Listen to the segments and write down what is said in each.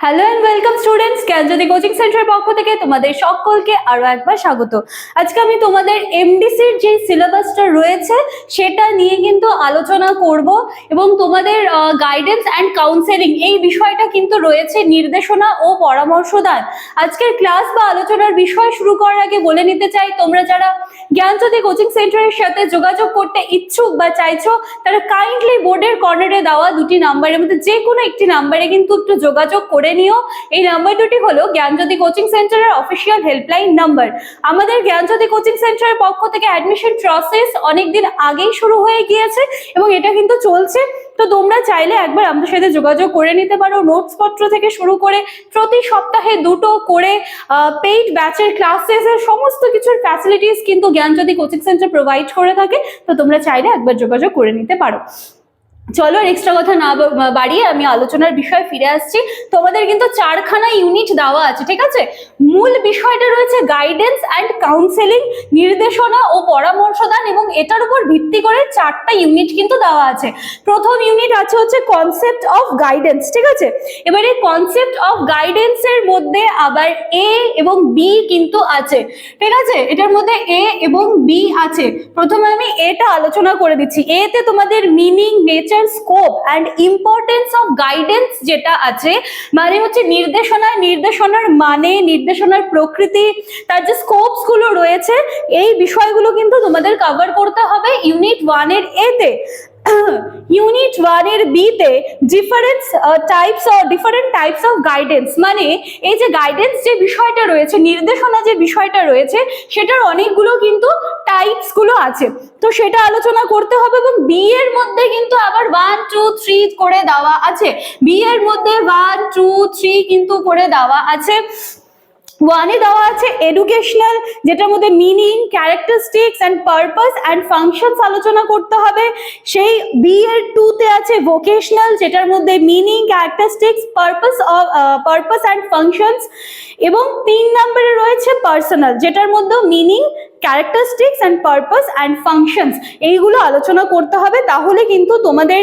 Hello and welcome students Gyanjyoti coaching সেন্টারের পক্ষ থেকে তোমাদের সকলকে আরও একবার স্বাগত। আজকে আমি তোমাদের এমডিসির যে সিলেবাসটা রয়েছে, সেটা নিয়ে কিন্তু আলোচনা করব এবং তোমাদের গাইডেন্স অ্যান্ড কাউন্সেলিং এই বিষয়টা কিন্তু রয়েছে নির্দেশনা ও পরামর্শদান। আজকের ক্লাস বা আলোচনার বিষয় শুরু করার আগে বলে নিতে চাই, তোমরা যারা জ্ঞানজ্যোতি কোচিং সেন্টারের সাথে যোগাযোগ করতে ইচ্ছুক বা চাইছো, তারা কাইন্ডলি বোর্ডের কর্নারে দেওয়া দুটি নাম্বারের মধ্যে যে কোনো একটি নাম্বারে কিন্তু একটু যোগাযোগ করে নিও। এই নাম্বার দুটি হলো জ্ঞানজ্যোতি কোচিং সেন্টারের অফিসিয়াল হেল্পলাইন নাম্বার আমাদের জ্ঞানজ্যোতি কোচিং সেন্টারের পক্ষ থেকে অ্যাডমিশন প্রসেস অনেকদিন আগেই শুরু হয়ে গিয়েছে এবং এটা কিন্তু চলছে। তো তোমরা চাইলে একবার আমাদের সাথে যোগাযোগ করে নিতে পারো। নোটস পত্র থেকে শুরু করে প্রতি সপ্তাহে দুটো করে পেইড ব্যাচের ক্লাসেস এর সমস্ত কিছুর ফ্যাসিলিটিস কিন্তু জ্ঞানজ্যোতি কোচিং সেন্টার প্রোভাইড করে থাকে। তো তোমরা চাইলে একবার যোগাযোগ করে নিতে পারো। চলো আর এক্সট্রা কথা না বাড়িয়ে আমি আলোচনার বিষয়ে ফিরে আসছি। তোমাদের কিন্তু চারখানা ইউনিট দেওয়া আছে, ঠিক আছে? মূল বিষয়টা রয়েছে গাইডেন্স অ্যান্ড কাউন্সেলিং নির্দেশনা ও পরামর্শদান এবং এটার উপর ভিত্তি করে চারটা ইউনিট কিন্তু দেওয়া আছে। প্রথম ইউনিট আছে হচ্ছে কনসেপ্ট অফ গাইডেন্স ঠিক আছে? এবারে কনসেপ্ট অফ গাইডেন্স এর মধ্যে আবার এ এবং বি কিন্তু আছে, ঠিক আছে? এটার মধ্যে এ এবং বি আছে। প্রথমে আমি এটা আলোচনা করে দিচ্ছি। এতে তোমাদের meaning nature scope and importance of guidance যেটা আছে মানে হচ্ছে নির্দেশনা নির্দেশনার মানে নির্দেশনার প্রকৃতি, তার যে স্কোপসগুলো রয়েছে, এই বিষয়গুলো কিন্তু তোমাদের কভার করতে হবে ইউনিট ওয়ানের এতে ইউনিট ওয়ান ওয়ানের বিতে difference types of different types of guidance মানে এই যে গাইডেন্স যে বিষয়টা রয়েছে, নির্দেশনা যে বিষয়টা রয়েছে, সেটার অনেকগুলো কিন্তু টাইপসগুলো আছে। তো সেটা আলোচনা করতে হবে এবং বি এর মধ্যে কিন্তু আবার ওয়ান টু থ্রি করে দেওয়া আছে। বি এর মধ্যে ওয়ান টু থ্রি কিন্তু করে দেওয়া আছে। ওয়ানে দেওয়া আছে এডুকেশনাল যেটার মধ্যে meaning characteristics and purpose and functions আলোচনা করতে হবে। সেই বি এর টুতে আছে ভোকেশনাল যেটার মধ্যে meaning characteristics purpose of purpose and functions এবং তিন নম্বরে রয়েছে পার্সোনাল যেটার মধ্যে meaning characteristics and purpose and functions এইগুলো আলোচনা করতে হবে। তাহলে কিন্তু তোমাদের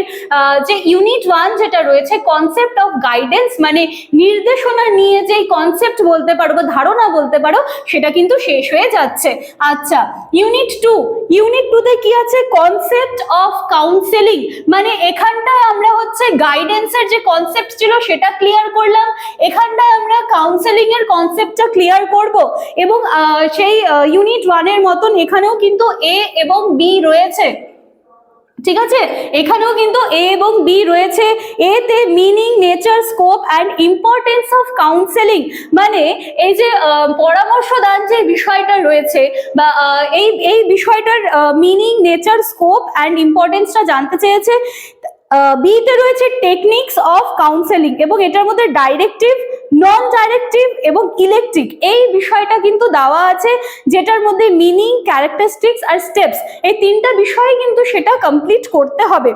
যে ইউনিট ওয়ান যেটা রয়েছে কনসেপ্ট অফ গাইডেন্স মানে নির্দেশনা নিয়ে যে কনসেপ্ট বলতে পারো বা ধারণা বলতে পারো, সেটা কিন্তু শেষ হয়ে যাচ্ছে। আচ্ছা ইউনিট টু ইউনিট টুতে কি আছে? কনসেপ্ট অফ কাউন্সেলিং মানে এখানটায় আমরা হচ্ছে গাইডেন্সের যে কনসেপ্ট ছিল, সেটা ক্লিয়ার করলাম। এখানটায় আমরা কাউন্সেলিং এর কনসেপ্টটা ক্লিয়ার করব এবং সেই ইউনিট ওয়ানের মতন এখানেও কিন্তু এ এবং বি রয়েছে। ঠিক আছে? এখানেও কিন্তু এ এবং বি রয়েছে। এতে meaning nature scope and importance of counselling মানে এই যে আহ, পরামর্শদান যে বিষয়টা রয়েছে বা এই এই বিষয়টার মিনিং নেচার স্কোপ অ্যান্ড ইম্পর্টেন্সটা জানতে চেয়েছে। বিতে রয়েছে টেকনিক্স অফ কাউন্সেলিং এবং এটার মধ্যে ডাইরেক্টিভ নন ডাইরেক্টিভ এবং ইলেকট্রিক এই বিষয়টা কিন্তু দেওয়া আছে, যেটার মধ্যে মিনিং ক্যারেক্টারিস্টিক্স আর স্টেপস এই তিনটা বিষয় কিন্তু সেটা কমপ্লিট করতে হবে।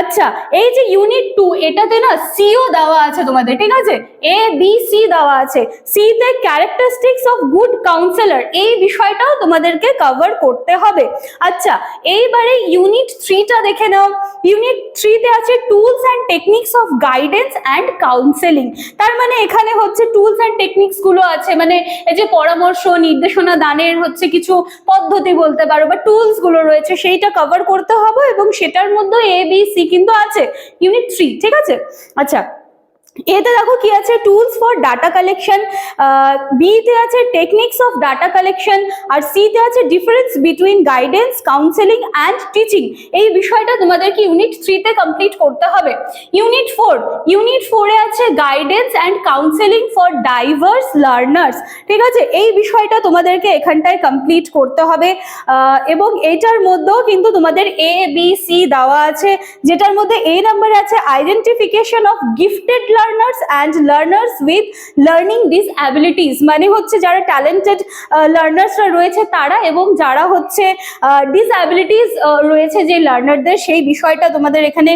আচ্ছা এই যে ইউনিট টু এটাতে না সিও দেওয়া আছে তোমাদের, ঠিক আছে? এ বি সি দেওয়া আছে। সি তে ক্যারেক্টারিস্টিক্স অফ গুড কাউন্সেলর এই বিষয়টাও তোমাদেরকে কভার করতে হবে। আচ্ছা এইবারে ইউনিট থ্রিটা দেখে নাও। ইউনিট থ্রিতে আছে tools and techniques of guidance and counselling. তার মানে এখানে হচ্ছে টুলস অ্যান্ড টেকনিক্সগুলো আছে মানে এই যে পরামর্শ, নির্দেশনা দানের হচ্ছে কিছু পদ্ধতি বলতে পারো বা টুলসগুলো রয়েছে, সেইটা কভার করতে হবে এবং সেটার মধ্যে এ বি সি কিন্তু আছে। ইউনিট থ্রি ঠিক আছে? আচ্ছা এতে দেখো কি আছে? টুলস ফর ডাটা কালেকশন বিতে আছে টেকনিক্স অফ ডাটা কালেকশন আর সিতে আছে difference between guidance counselling and teaching এই বিষয়টা তোমাদেরকে ইউনিট থ্রিতে কমপ্লিট করতে হবে? ইউনিট ফোর ইউনিট ফোরে আছে guidance and counselling for diverse learners ঠিক আছে? এই বিষয়টা তোমাদেরকে এখানটায় কমপ্লিট করতে হবে। এবং এটার মধ্যেও কিন্তু তোমাদের এ বি সি দেওয়া আছে, যেটার মধ্যে এ নাম্বারে আছে identification of gifted learners and learners with learning disabilities মানে হচ্ছে যারা ট্যালেন্টেড লার্নার্সরা রয়েছে তারা এবং যারা হচ্ছে ডিসঅ্যাবিলিটিস রয়েছে যে লার্নারদের সেই বিষয়টা তোমাদের এখানে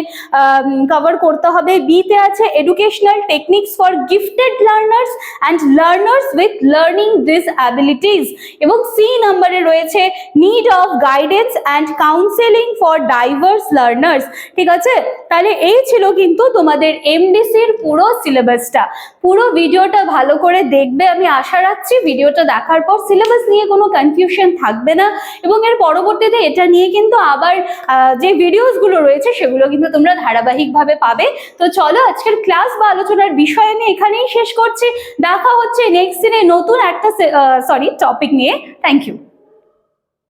কভার করতে হবে। বিতে আছে educational techniques for gifted learners and learners with learning disabilities এবং সি নাম্বারে রয়েছে need of guidance and counselling for diverse learners ঠিক আছে? তাহলে এই ছিল কিন্তু তোমাদের এমডিসির পুরো পুরো সিলেবাসটা। পুরো ভিডিওটা ভালো করে দেখবে, আমি আশা রাখছি ভিডিওটা দেখার পর সিলেবাস নিয়ে কোনো কনফিউশন থাকবে না। এবং এর পরবর্তীতে এটা নিয়ে কিন্তু আবার যে ভিডিওসগুলো রয়েছে, সেগুলো কিন্তু তোমরা ধারাবাহিকভাবে পাবে। তো চলো আজকের ক্লাস বা আলোচনার বিষয় আমি এখানেই শেষ করছি। দেখা হচ্ছে নেক্সট দিনে নতুন একটা সরি টপিক নিয়ে। Thank you